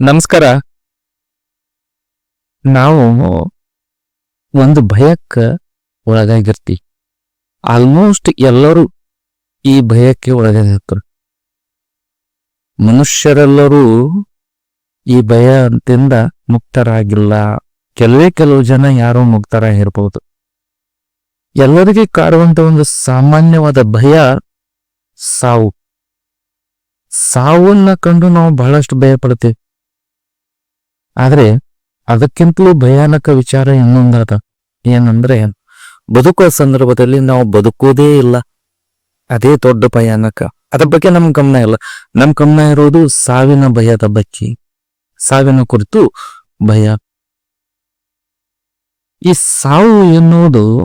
ನಮಸ್ಕಾರ. ನಾವು ಒಂದು ಭಯಕ್ಕೆ ಒಳಗಾಗಿರ್ತೀವಿ. ಆಲ್ಮೋಸ್ಟ್ ಎಲ್ಲರೂ ಈ ಭಯಕ್ಕೆ ಒಳಗಾಗಿರ್ತಾರೆ. ಮನುಷ್ಯರೆಲ್ಲರೂ ಈ ಭಯ ಅಂತಿಂದ ಮುಕ್ತರಾಗಿಲ್ಲ. ಕೆಲವೇ ಕೆಲವು ಜನ ಯಾರೋ ಮುಕ್ತರಾಗಿರ್ಬೋದು. ಎಲ್ಲರಿಗೆ ಕಾಡುವಂತ ಒಂದು ಸಾಮಾನ್ಯವಾದ ಭಯ ಸಾವು. ಸಾವನ್ನ ಕಂಡು ನಾವು ಬಹಳಷ್ಟು ಭಯ ಪಡ್ತೀವಿ ಆದ್ರೆ ಅದಕ್ಕಿಂತಲೂ ಭಯಾನಕ ವಿಚಾರ ಇನ್ನೊಂದಾದ ಏನಂದ್ರೆ, ಬದುಕುವ ಸಂದರ್ಭದಲ್ಲಿ ನಾವು ಬದುಕೋದೇ ಇಲ್ಲ. ಅದೇ ದೊಡ್ಡ ಭಯಾನಕ. ಅದ್ರ ಬಗ್ಗೆ ನಮ್ ಗಮನ ಇಲ್ಲ. ನಮ್ ಗಮನ ಇರೋದು ಸಾವಿನ ಭಯದ ಬಗ್ಗೆ ಸಾವಿನ ಕುರಿತು ಭಯ. ಈ ಸಾವು ಎನ್ನುವುದು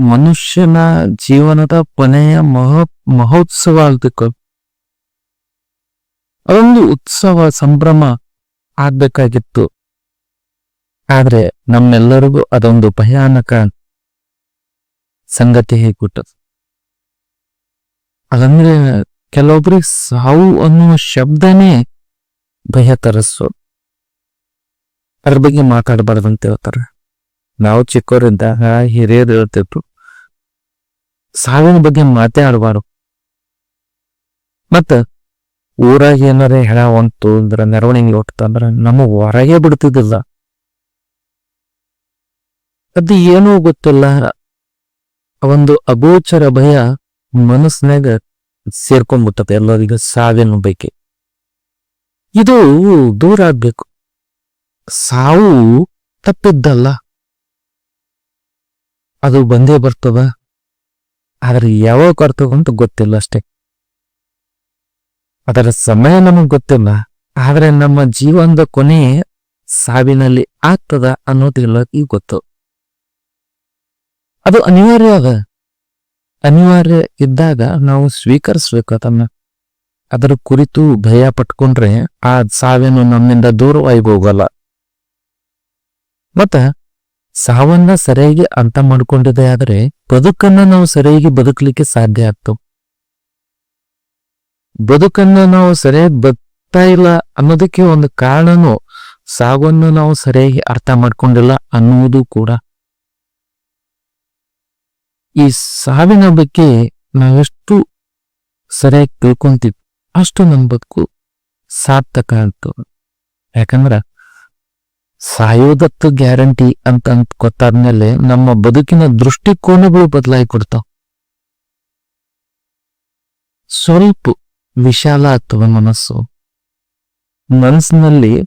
ಮನುಷ್ಯನ ಜೀವನದ ಕೊನೆಯ ಮಹ, ಮಹೋತ್ಸವ ಆಗ್ಬೇಕು ಅದೊಂದು ಉತ್ಸವ, ಸಂಭ್ರಮ. ಆಗ್ಬೇಕಾಗಿತ್ತು. ಆದ್ರೆ ನಮ್ಮೆಲ್ಲರಿಗೂ ಅದೊಂದು ಭಯಾನಕ ಸಂಗತಿ ಹೇಗ್ಬಿಟ್ಟದು ಅದಂದ್ರೆ ಕೆಲವೊಬ್ರಿಗೆ ಸಾವು ಅನ್ನುವ ಶಬ್ದನೇ ಭಯ ತರಿಸೋದು ಅದ್ರ ಬಗ್ಗೆ ಮಾತಾಡಬಾರ್ದು ಅಂತ ಹೇಳ್ತಾರೆ. ನಾವು ಚಿಕ್ಕವರಿದ್ದಾಗ ಹಿರಿಯರು ಹೇಳ್ತಿದ್ರು. ಸಾವಿನ ಬಗ್ಗೆ ಮಾತೇ ಆಡಬಾರು ಮತ್ತ ಊರಾಗ ಏನಾರ ಹೆಣ ಹೊಂತು ಅಂದ್ರ ಮೆರವಣಿಗೆ ಹೊಟ್ಟಂದ್ರ ನಮಗ್ ಹೊರಗೆ ಬಿಡ್ತಿದ್ದಿಲ್ಲ. ಅದು ಏನೂ ಗೊತ್ತಿಲ್ಲ. ಒಂದು ಅಗೋಚರ ಭಯ ಮನಸ್ಸಿನಾಗ ಸೇರ್ಕೊಂಡ್ಬಿಟ್ಟದೆ ಎಲ್ಲರಿಗ ಸಾವಿನ ಬೇಕೆ. ಇದು ದೂರ ಆಗ್ಬೇಕು. ಸಾವು ತಪ್ಪಿದ್ದಲ್ಲ. ಅದು ಬಂದೇ ಬರ್ತದ. ಆದ್ರೆ ಯಾವಾಗ ಕರ್ತವಂತ ಗೊತ್ತಿಲ್ಲ ಅಷ್ಟೇ. ಅದರ ಸಮಯ ನಮಗ್ ಗೊತ್ತಿಲ್ಲ. ಆದ್ರೆ ನಮ್ಮ ಜೀವನದ ಕೊನೆ ಸಾವಿನಲ್ಲಿ ಆಗ್ತದ ಅನ್ನೋದಿಲ್ಲ ಈ ಗೊತ್ತು. ಅದು ಅನಿವಾರ್ಯ ಅದ. ಅನಿವಾರ್ಯ ಇದ್ದಾಗ ನಾವು ಸ್ವೀಕರಿಸ್ಬೇಕು ಅದನ್ನ. ಅದರ ಕುರಿತು ಭಯ ಪಟ್ಕೊಂಡ್ರೆ ಆ ಸಾವಿನ ನಮ್ಮಿಂದ ದೂರವಾಗಿ ಹೋಗಲ್ಲ. ಮತ್ತ ಸಾವನ್ನ ಸರಿಯಾಗಿ ಅಂತ ಮಾಡ್ಕೊಂಡಿದೆ ಆದ್ರೆ ಬದುಕನ್ನ ನಾವು ಸರಿಯಾಗಿ ಬದುಕಲಿಕ್ಕೆ ಸಾಧ್ಯ ಆಗ್ತವೆ ಬದುಕನ್ನ ನಾವು ಸರಿಯಾಗಿ ಬದುಕ್ತಾ ಇಲ್ಲ ಅನ್ನೋದಕ್ಕೆ ಒಂದು ಕಾರಣನು ಸಾವನ್ನು ನಾವು ಸರಿಯಾಗಿ ಅರ್ಥ ಮಾಡ್ಕೊಂಡಿಲ್ಲ ಅನ್ನುವುದು ಕೂಡ. ಈ ಸಾವಿನ ಬಗ್ಗೆ ನಾವೆಷ್ಟು ಸರಿಯಾಗಿ ತಿಳ್ಕೊಂತೀವಿ ಅಷ್ಟು ನನ್ನ ಬದುಕು ಸಾರ್ಥಕ ಅಂತ ಯಾಕಂದ್ರ ಸಾಯೋದತ್ತು ಗ್ಯಾರಂಟಿ ಅಂತ ಅಂತ ಗೊತ್ತಾದ್ಮೇಲೆ ನಮ್ಮ ಬದುಕಿನ ದೃಷ್ಟಿಕೋನಗಳು ಬದಲಾಯಿ ಕೊಡ್ತಾವ. ಸ್ವಲ್ಪ ವಿಶಾಲ ಅಥವಾ ಮನಸ್ಸು. ಮನಸ್ಸಿನಲ್ಲಿ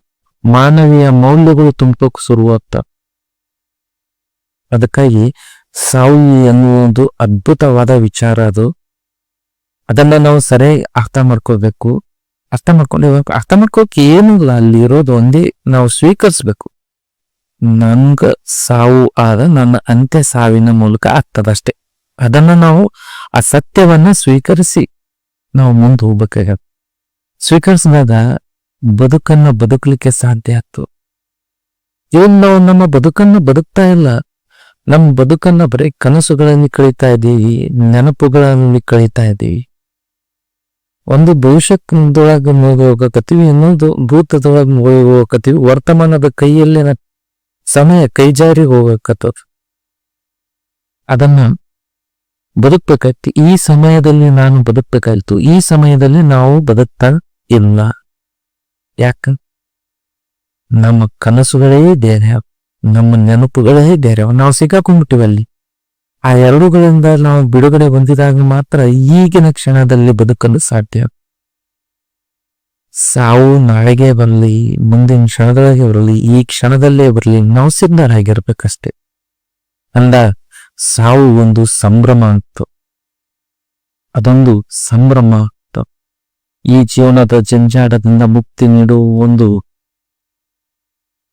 ಮಾನವೀಯ ಮೌಲ್ಯಗಳು ತುಂಬೋಕ್ ಶುರುವಾಗ್ತಾವ ಅದಕ್ಕಾಗಿ ಸಾವು ಅನ್ನುವುದು ಅದ್ಭುತವಾದ ವಿಚಾರ ಅದು. ಅದನ್ನ ನಾವು ಸರಿಯಾಗಿ ಅರ್ಥ ಮಾಡ್ಕೋಬೇಕು ಅರ್ಥ ಮಾಡ್ಕೊಂಡು ಅರ್ಥ ಮಾಡ್ಕೋಕೆ ಏನಿಲ್ಲ ಅಲ್ಲಿ ಒಂದೇ ನಾವು ಸ್ವೀಕರಿಸ್ಬೇಕು. ನನ್ಗ ಸಾವು ಆದ ನನ್ನ ಅಂತ್ಯ ಸಾವಿನ ಮೂಲಕ ಆಗ್ತದಷ್ಟೇ. ಅದನ್ನ ನಾವು ಆ ಸ್ವೀಕರಿಸಿ. ನಾವು ಮುಂದೆ ಹೋಗ್ಬೇಕಾಗತ್ತೆ. ಸ್ವೀಕರಿಸಿದಾಗ ಬದುಕನ್ನ ಬದುಕಲಿಕ್ಕೆ ಸಾಧ್ಯ ಆಯ್ತು. ಇವನ್ ನಾವು ನಮ್ಮ ಬದುಕನ್ನ ಬದುಕ್ತಾ ಇಲ್ಲ. ನಮ್ಮ ಬದುಕನ್ನ ಬರೀ ಕನಸುಗಳಲ್ಲಿ ಕಳೀತಾ ಇದ್ದೀವಿ, ನೆನಪುಗಳಲ್ಲಿ ಕಳೀತಾ ಇದ್ದೀವಿ. ಒಂದು ಭವಿಷ್ಯದೊಳಗೆ ಮುಗಿ ಹೋಗಕತ್ತೀವಿ ಇನ್ನೊಂದು ಭೂತದೊಳಗೆ ಹೋಗಕತ್ತೀವಿ ವರ್ತಮಾನದ ಕೈಯಲ್ಲಿನ ಸಮಯ ಕೈಜಾರಿ ಹೋಗಕತ್ತದ. ಅದನ್ನ ಬದುಕ್ಬೇಕಾಯ್ತು. ಈ ಸಮಯದಲ್ಲಿ ನಾನು ಬದುಕಬೇಕಾಯ್ತು. ಈ ಸಮಯದಲ್ಲಿ ನಾವು ಬದುಕ್ತಾ ಇಲ್ಲ. ಯಾಕ? ನಮ್ಮ ಕನಸುಗಳೇ ಬೇರೆ, ನಮ್ಮ ನೆನಪುಗಳೇ ಬೇರೆ. ನಾವು ಸಿಕ್ಕಾಕೊಂಡ್ಬಿಟ್ಟಿವಿ ಅಲ್ಲಿ ಆ ಎರಡುಗಳಿಂದ ನಾವು ಬಿಡುಗಡೆ ಹೊಂದಿದಾಗ ಮಾತ್ರ ಈಗಿನ ಕ್ಷಣದಲ್ಲಿ ಬದುಕಲು ಸಾಧ್ಯ. ಸಾವು ನಾಳೆಗೆ ಬರಲಿ, ಮುಂದಿನ ಕ್ಷಣದೊಳಗೆ ಬರಲಿ, ಈ ಕ್ಷಣದಲ್ಲೇ ಬರಲಿ, ನಾವು ಸಿದ್ಧರಾಗಿರ್ಬೇಕಷ್ಟೇ. ಅಂದ ಸಾವು ಒಂದು ಸಂಭ್ರಮ ಅಂತ. ಅದೊಂದು ಸಂಭ್ರಮ ಅಂತ. ಈ ಜೀವನದ ಜಂಜಾಟದಿಂದ ಮುಕ್ತಿ ನೀಡುವ ಒಂದು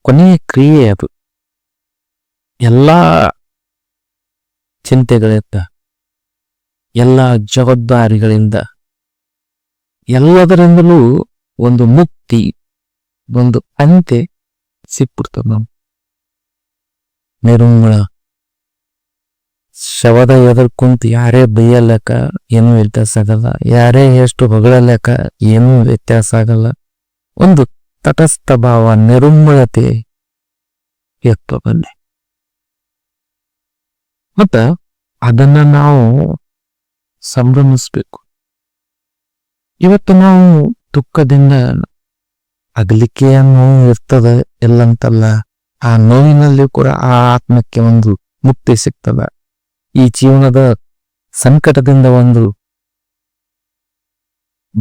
ಕೊನೆಯ ಕ್ರಿಯೆ ಅದು. ಎಲ್ಲ ಚಿಂತೆಗಳಿಂದ, ಎಲ್ಲ ಜವಾಬ್ದಾರಿಗಳಿಂದ, ಎಲ್ಲದರಿಂದಲೂ ಒಂದು ಮುಕ್ತಿ, ಒಂದು ಅಂತೆ ಸಿಕ್ಬಿಡ್ತದೆ ನಾವು ಶವದ ಎದುರು ಕುಂತ ಯಾರೇ ಬೈಯಲ್ಲಕ ಏನೂ ವ್ಯತ್ಯಾಸ ಆಗಲ್ಲ. ಯಾರೇ ಎಷ್ಟು ಹೊಗಳಲ್ಲಕ ಏನೂ ವ್ಯತ್ಯಾಸ ಆಗಲ್ಲ. ಒಂದು ತಟಸ್ಥ ಭಾವ ನಿರುಮ್ಮಳತೆ ಎತ್ತ ಬನ್ನಿ ಮತ್ತ ಅದನ್ನ ನಾವು ಸಂಭ್ರಮಿಸ್ಬೇಕು. ಇವತ್ತು ನಾವು ದುಃಖದಿಂದ ಅಗಲಿಕೆ ನೋವು ಇರ್ತದ ಎಲ್ಲಂತಲ್ಲ, ಆ ನೋವಿನಲ್ಲಿ ಕೂಡ ಆ ಆತ್ಮಕ್ಕೆ ಒಂದು ಮುಕ್ತಿ ಸಿಗ್ತದ. ಈ ಜೀವನದ ಸಂಕಟದಿಂದ ಒಂದು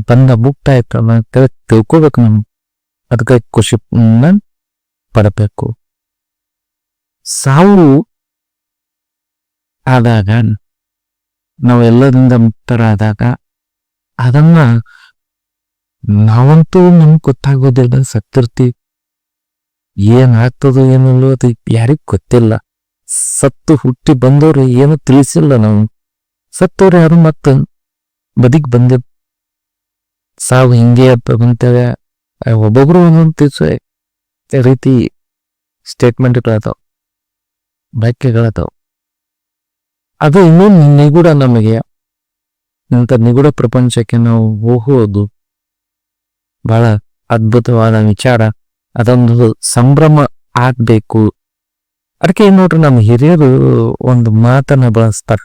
ಬಂದ ಮುಕ್ತ ಅಂತ ತಿಳ್ಕೊಬೇಕು ನಾವು. ಅದಕ್ಕೆ ಖುಷಿ ಪಡಬೇಕು. ಸಾವು ಆದಾಗ ನಾವೆಲ್ಲರಿಂದ ಮುಕ್ತರಾದಾಗ, ಅದನ್ನ ನಾವಂತೂ ನಮ್ಗೆ ಗೊತ್ತಾಗೋದಿಲ್ಲ. ಸತ್ತಿರ್ತೀವಿ ಏನಾಗ್ತದೋ ಏನಲ್ಲೋ ಅದು ಯಾರಿಗೂ ಗೊತ್ತಿಲ್ಲ. ಸತ್ತು ಹುಟ್ಟಿ ಬಂದವ್ರು ಏನು ತಿಳಿಸಿಲ್ಲ ನಾವು. ಸತ್ತವ್ರು ಯಾರು ಮತ್ತ? ಬದಿಗೆ ಬಂದ. ಸಾವು ಹಿಂಗೆ ಬಂತೇವೆ. ಒಬ್ಬೊಬ್ರು ಒಂದೊಂದು ತಿಳಿಸೋ ರೀತಿ ಸ್ಟೇಟ್ಮೆಂಟ್ಗಳಾದವು ವಾಕ್ಯಗಳದಾವ. ಅದು ಇನ್ನೂ ನಿಗೂಢ ನಮಗೆ. ನಂತರ ನಿಗೂಢ ಪ್ರಪಂಚಕ್ಕೆ ನಾವು ಹೋಗೋದು ಬಹಳ ಅದ್ಭುತವಾದ ವಿಚಾರ. ಅದೊಂದು ಸಂಭ್ರಮ ಆಗ್ಬೇಕು. ಅದಕ್ಕೆ ನೋಡ್ರಿ ನಮ್ಮ ಹಿರಿಯರು ಒಂದು ಮಾತನ್ನ ಬಳಸ್ತಾರ.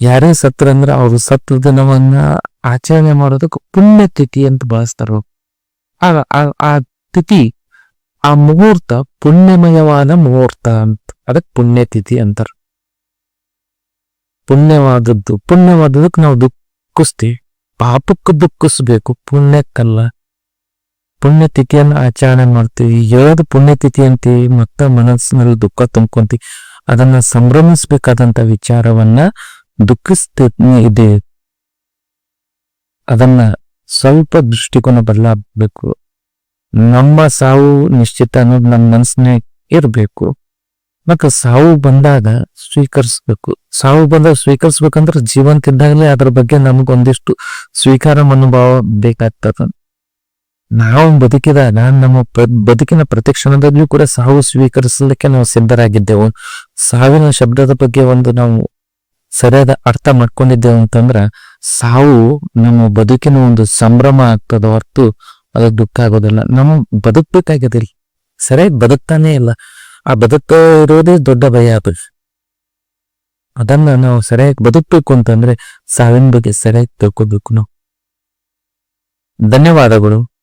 ಯಾರೇ ಸತ್ರ ಅಂದ್ರೆ ಅವರು ಸತ್ರ ದಿನವನ್ನ ಆಚರಣೆ ಮಾಡೋದಕ್ಕೆ ಪುಣ್ಯತಿಥಿ ಅಂತ ಬಳಸ್ತಾರ ಆ ತಿಥಿ, ಆ ಮುಹೂರ್ತ ಪುಣ್ಯಮಯವಾದ ಮುಹೂರ್ತ ಅಂತ. ಅದಕ್ಕೆ ಪುಣ್ಯತಿಥಿ ಅಂತಾರ. ಪುಣ್ಯವಾದದ್ದು ಪುಣ್ಯವಾದದಕ್ಕೆ ನಾವು ದುಃಖಿಸ್ತೀವಿ. ಪಾಪಕ್ಕೆ ದುಃಖಿಸ್ಬೇಕು, ಪುಣ್ಯಕ್ಕಲ್ಲ. ಪುಣ್ಯತಿಥಿಯನ್ನ ಆಚರಣೆ ಮಾಡ್ತೀವಿ. ಯಾವ್ದು ಪುಣ್ಯತಿಥಿ ಅಂತೀವಿ ಮತ್ತ ಮನಸ್ಸಿನಲ್ಲಿ ದುಃಖ ತುಂಬ್ಕೊಂತೀವಿ ಅದನ್ನ ಸಂಭ್ರಮಿಸ್ಬೇಕಾದಂತ ವಿಚಾರವನ್ನ ದುಃಖಿಸ್ತ ಇದೆ. ಅದನ್ನ ಸ್ವಲ್ಪ ದೃಷ್ಟಿಕೋನ ಬದಲಾಗಬೇಕು. ನಮ್ಮ ಸಾವು ನಿಶ್ಚಿತ ಅನ್ನೋದು ನಮ್ಮ ಮನಸ್ಸಿನಾಗ ಇರಬೇಕು. ಮತ್ತು ಸಾವು ಬಂದಾಗ ಸ್ವೀಕರಿಸ್ಬೇಕು. ಸಾವು ಬಂದಾಗ ಸ್ವೀಕರಿಸ್ಬೇಕಂದ್ರೆ ಜೀವಂತ ಇದ್ದಾಗಲೇ ಅದ್ರ ಬಗ್ಗೆ ನಮಗೊಂದಿಷ್ಟು ಸ್ವೀಕಾರ ಮನೋಭಾವ ಬೇಕಾಗ್ತದ. ನಾವು ಬದುಕಿದಾಗ ನಮ್ಮ ಬದುಕಿನ ಪ್ರತಿ ಕ್ಷಣದಲ್ಲಿಯೂ ಕೂಡ ಸಾವು ಸ್ವೀಕರಿಸಲಿಕ್ಕೆ ನಾವು ಸಿದ್ಧರಾಗಿದ್ದೆವು. ಸಾವಿನ ಶಬ್ದದ ಬಗ್ಗೆ ಒಂದು ನಾವು ಸರಿಯಾದ ಅರ್ಥ ಮಾಡ್ಕೊಂಡಿದ್ದೆವು ಅಂತಂದ್ರ, ಸಾವು ನಮ್ಮ ಬದುಕಿನ ಒಂದು ಸಂಭ್ರಮ ಆಗ್ತದ ಹೊರತು ಅದು ದುಃಖ ಆಗೋದಿಲ್ಲ. ನಮ್ಮ ಬದುಕ್ಬೇಕಾಗಿದಿಲ್ಲ ಸರಿಯಾಗಿ ಬದುಕ್ತಾನೇ ಇಲ್ಲ. ಆ ಬದುಕ ಇರೋದೇ ದೊಡ್ಡ ಭಯ ಅದು. ಅದನ್ನ ನಾವು ಸರಿಯಾಗಿ ಬದುಕಬೇಕು ಅಂತಂದ್ರೆ, ಸಾವಿನ ಬಗ್ಗೆ ಸರಿಯಾಗಿ ತಿಳ್ಕೊಬೇಕು ನಾವು. ಧನ್ಯವಾದಗಳು.